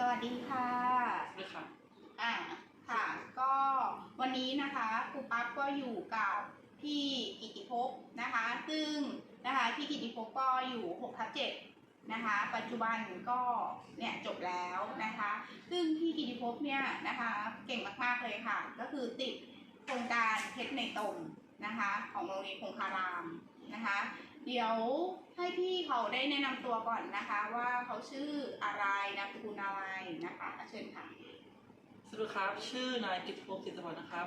สวัสดีค่ะด้วยครับอ่าค่ะ ก็วันนี้นะคะครูปั๊บก็อยู่กับพี่กิติภพนะคะ ซึ่งนะคะพี่กิติภพก็อยู่6ทับ7นะคะ ปัจจุบันก็เนี่ยจบแล้วนะคะ ซึ่งพี่กิติภพเนี่ยนะคะเก่งมากๆเลยค่ะ ก็คือติดโครงการเพชรในตมนะคะ ของโรงเรียนคงคารามนะคะ เดี๋ยวให้พี่เขาได้แนะนำตัวก่อนนะคะ ว่าเขาชื่ออะไรนามสกุลอะไรนะคะเชิญค่ะ สวัสดีครับ ชื่อนายกิตติพงศ์กิตติวัฒน์นะครับ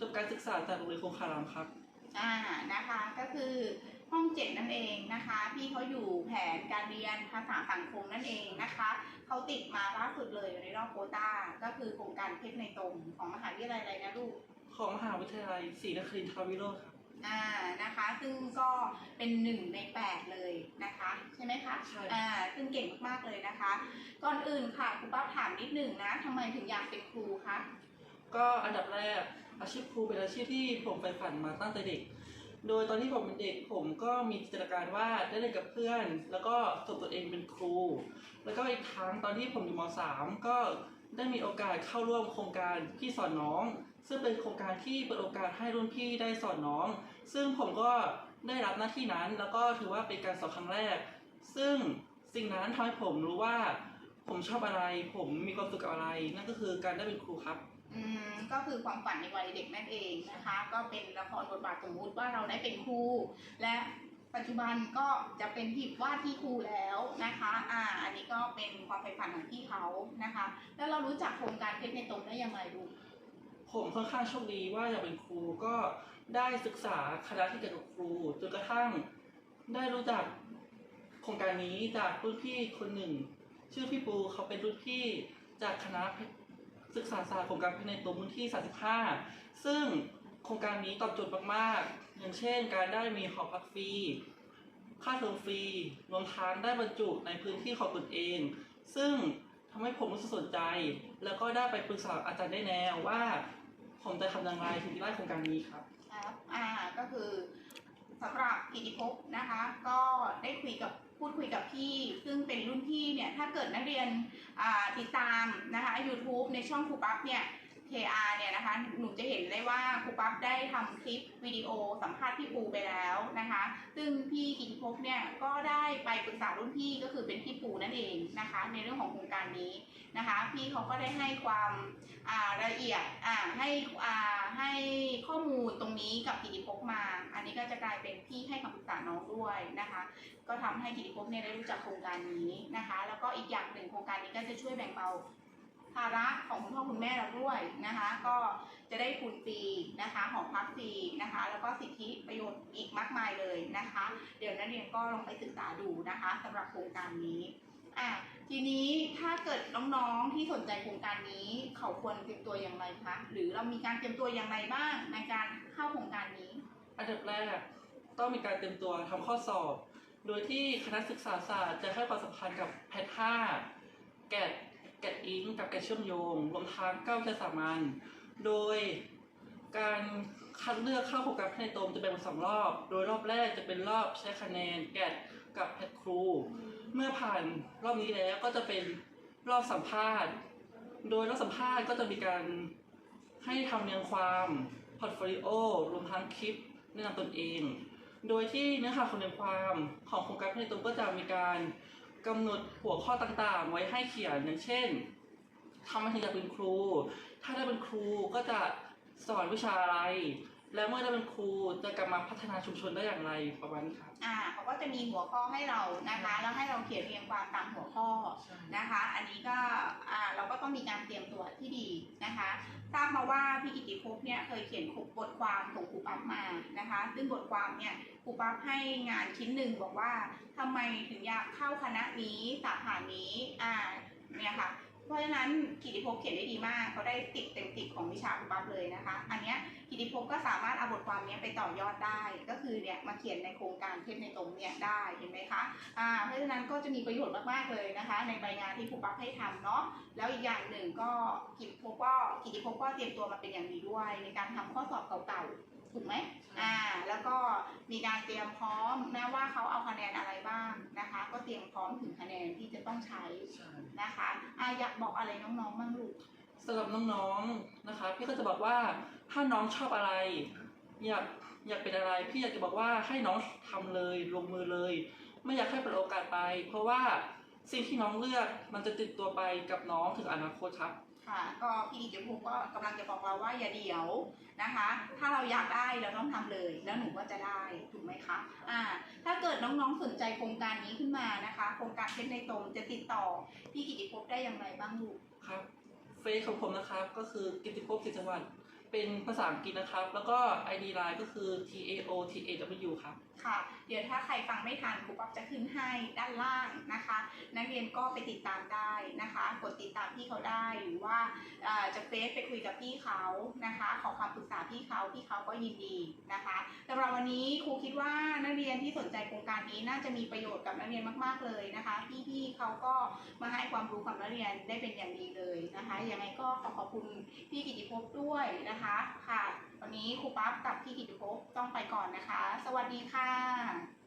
จบการศึกษาจากโรงเรียนคงคารามครับ อ่านะคะก็คือห้องเจ็ดนั่นเองนะคะ พี่เขาอยู่แผนการเรียนภาษาสังคมนั่นเองนะคะเขาติดมาล่าสุดเลยในรอบโควต้าก็คือโครงการเพชรในตรงของมหาวิทยาลัยอะไรนะลูก ของมหาวิทยาลัยศรีนครินทรวิโรธครับ อ่านะคะ ซึ่งก็เป็นหนึ่งในแปดเลยนะคะ ใช่ไหมคะใช่ อ่าซึ่งเก่งมากๆเลยนะคะ ก่อนอื่นค่ะครูป้าถามนิดหนึ่งนะทำไมถึงอยากเป็นครูคะ ก็อันดับแรกอาชีพครูเป็นอาชีพที่ผมใฝ่ฝันมาตั้งแต่เด็ก โดยตอนที่ผมเป็นเด็กผมก็มีจินตนาการว่าได้เล่นกับเพื่อน แล้วก็ฝึกตัวเองเป็นครู แล้วก็อีกครั้งตอนที่ผมอยู่ม .3 ก็ได้มีโอกาสเข้าร่วมโครงการพี่สอนน้อง ซึ่งเป็นโครงการที่เปิดโอกาสให้รุ่นพี่ได้สอนน้อง ซึ่งผมก็ได้รับหน้าที่นั้น แล้วก็ถือว่าเป็นการสอนครั้งแรก ซึ่งสิ่งนั้นทำให้ผมรู้ว่า ผมชอบอะไร ผมมีความสุขกับอะไร นั่นก็คือการได้เป็นครูครับ อืมก็คือความฝันในวัยเด็กนั่นเองนะคะ ก็เป็นละครบทบาทสมมุติว่าเราได้เป็นครูและปัจจุบันก็จะเป็นที่ว่าที่ครูแล้วนะคะ อ่า อันนี้ก็เป็นความใฝ่ฝันของพี่เขานะคะ แล้วเรารู้จักโครงการเพชรในตรงได้ยังไงลูก ผมค่อนข้างโชคดีว่าอยากเป็นครูก็ได้ศึกษาคณะที่เกี่ยวกับครูจนกระทั่งได้รู้จักโครงการนี้จากรุ่นพี่คนหนึ่ง ชื่อพี่ปูเขาเป็นรุ่นพี่จากคณะศึกษาศาสตร์โครงการภายในตัวพื้นที่ 35 ซึ่งโครงการนี้ตอบโจทย์มากๆ อย่างเช่น การได้มีหอพักฟรีค่าเทอมฟรีรวมทั้งได้บรรจุในพื้นที่ของตนเอง ซึ่งทำให้ผมรู้สึกสนใจ แล้วก็ได้ไปปรึกษาอาจารย์ได้แนวว่า ผมจะทำอย่างไรถึงจะได้โครงการนี้ครับ ครับอ่าก็คือสำหรับกิติภพนะคะ ก็ได้คุยกับพูดคุยกับพี่ ซึ่งเป็นรุ่นพี่เนี่ย ถ้าเกิดนักเรียนอ่าติดตามนะคะ YouTube ในช่องครูปั๊บเนี่ย KR เนี่ยนะคะ หนูจะเห็นได้ว่าครูปั๊บได้ทำคลิปวิดีโอสัมภาษณ์พี่ปูไปแล้วนะคะ ซึ่งพี่กิติภพเนี่ยก็ได้ไปปรึกษารุ่นพี่ก็คือเป็นพี่ปูนั่นเองนะคะ ในเรื่องของโครงการนี้นะคะ พี่เขาก็ได้ให้ความละเอียดให้ให้ข้อมูลตรงนี้กับกิติภพมา อันนี้ก็จะกลายเป็นพี่ให้คำปรึกษาน้องด้วยนะคะ ก็ทำให้กิติภพเนี่ยได้รู้จักโครงการนี้นะคะ แล้วก็อีกอย่างหนึ่งโครงการนี้ก็จะช่วยแบ่งเบา ภาระของคุณพ่อคุณแม่เราด้วยนะคะ ก็จะได้ทุนฟรีนะคะหอพักฟรีนะคะ แล้วก็สิทธิประโยชน์อีกมากมายเลยนะคะ เดี๋ยวนักเรียนก็ลองไปศึกษาดูนะคะสำหรับโครงการนี้อะทีนี้ถ้าเกิดน้องๆที่สนใจโครงการนี้ เขาควรเตรียมตัวอย่างไรคะหรือเรามีการเตรียมตัวอย่างไรบ้างในการเข้าโครงการนี้ อันดับแรกต้องมีการเตรียมตัวทำข้อสอบ โดยที่คณะศึกษาศาสตร์จะให้ความสำคัญกับแพท5แกดแกดอิง กับแกดเชื่อมโยง รวมทั้งก้าวิชาสามัญโดยการคัดเลือกเข้าโครงการแพทย์ในตมจะแบ่งเป็นสองรอบ โดยรอบแรกจะเป็นรอบใช้คะแนนแกดกับแพทครู เมื่อผ่านรอบนี้แล้วก็จะเป็นรอบสัมภาษณ์ โดยรอบสัมภาษณ์ก็จะมีการให้ทำเรียงความพอร์ตโฟลิโอรวมทั้งคลิปแนะนำตนเอง โดยที่เนื้อหาของเรียงความของโครงการพนิตมก็จะมีการกำหนดหัวข้อต่างๆ ไว้ให้เขียนอย่างเช่น ทำไมถึงอยากเป็นครู ถ้าได้เป็นครูก็จะสอนวิชาอะไร และเมื่อได้เป็นครูจะกลับมาพัฒนาชุมชนได้อย่างไรประมาณนี้ครับ อ่าเขาก็จะมีหัวข้อให้เรานะคะ แล้วให้เราเขียนเรียงความตามหัวข้อนะคะ อันนี้ก็อ่าเราก็ต้องมีการเตรียมตัวที่ดีนะคะทราบมาว่าพี่กิติภพเนี่ยเคยเขียนบทความของครูปั๊บมานะคะ ซึ่งบทความเนี่ยครูปั๊บให้งานชิ้นหนึ่งบอกว่าทำไมถึงอยากเข้าคณะนี้สาขานี้อ่าเนี่ยค่ะ เพราะฉะนั้นกิติภพเขียนได้ดีมากเขาได้ติดเต็มติดของวิชาครูปั๊บเลยนะคะ อันเนี้ยกิติภพก็สามารถเอาบทความนี้ไปต่อยอดได้ ก็คือเนี่ยมาเขียนในโครงการเทพในตรงเนี่ยได้เห็นไหมคะอ่าเพราะฉะนั้นก็จะมีประโยชน์มากๆเลยนะคะ ในใบงานที่ครูปั๊บให้ทำเนาะแล้วอีกอย่างหนึ่งก็กิจภพก็กิจภพก็เตรียมตัวมาเป็นอย่างดีด้วย ในการทำข้อสอบเก่าๆถูกไหมอ่า แล้วก็มีการเตรียมพร้อมแม้ว่าเขาเอาคะแนนอะไรบ้างนะคะ ก็เตรียมพร้อมถึงคะแนนที่จะต้องใช้ใช่นะคะอ่าอยากบอกอะไรน้องๆบ้างลูกสำหรับน้องๆนะคะ พี่ก็จะบอกว่าถ้าน้องชอบอะไร อยากอยากเป็นอะไร พี่อยากจะบอกว่าให้น้องทำเลยลงมือเลย ไม่อยากให้เปิดโอกาสไป เพราะว่าสิ่งที่น้องเลือกมันจะติดตัวไปกับน้องถึงอนาคตครับ ค่ะก็พี่กิจภูมิก็กำลังจะบอกเราว่าอย่าเดี๋ยวนะคะ ถ้าเราอยากได้เราต้องทำเลย แล้วหนูก็จะได้ถูกไหมคะอ่าถ้าเกิดน้องๆสนใจโครงการนี้ขึ้นมานะคะ โครงการเพชรในตรงจะติดต่อพี่กิติภพได้อย่างไรบ้างลูกครับเฟซของผมนะครับก็คือกิตติภพสิทธิวัฒน์ เป็นภาษาอังกฤษนะครับ แล้วก็ ID Line ก็คือ T A O T A W ครับ ค่ะ เดี๋ยวถ้าใครฟังไม่ทันครูป๊อปจะขึ้นให้ด้านล่างนะคะ นักเรียนก็ไปติดตามได้นะคะ กดติดตามพี่เขาได้หรือว่าอ่อจะเฟซไปคุยกับพี่เขานะคะ ขอความปรึกษาพี่เขาพี่เขาก็ยินดีนะคะสำหรับวันนี้ครูคิดว่านักเรียนที่สนใจโครงการนี้น่าจะมีประโยชน์กับนักเรียนมาก ๆเลยนะคะ พี่ๆเขาก็มาให้ความรู้กับนักเรียนได้เป็นอย่างดีเลยนะคะยังไงก็ขอขอบคุณพี่กิติภพด้วยนะคะนะคะ ค่ะ วันนี้ครูปั๊บกับพี่กิติภพต้องไปก่อนนะคะ สวัสดีค่ะ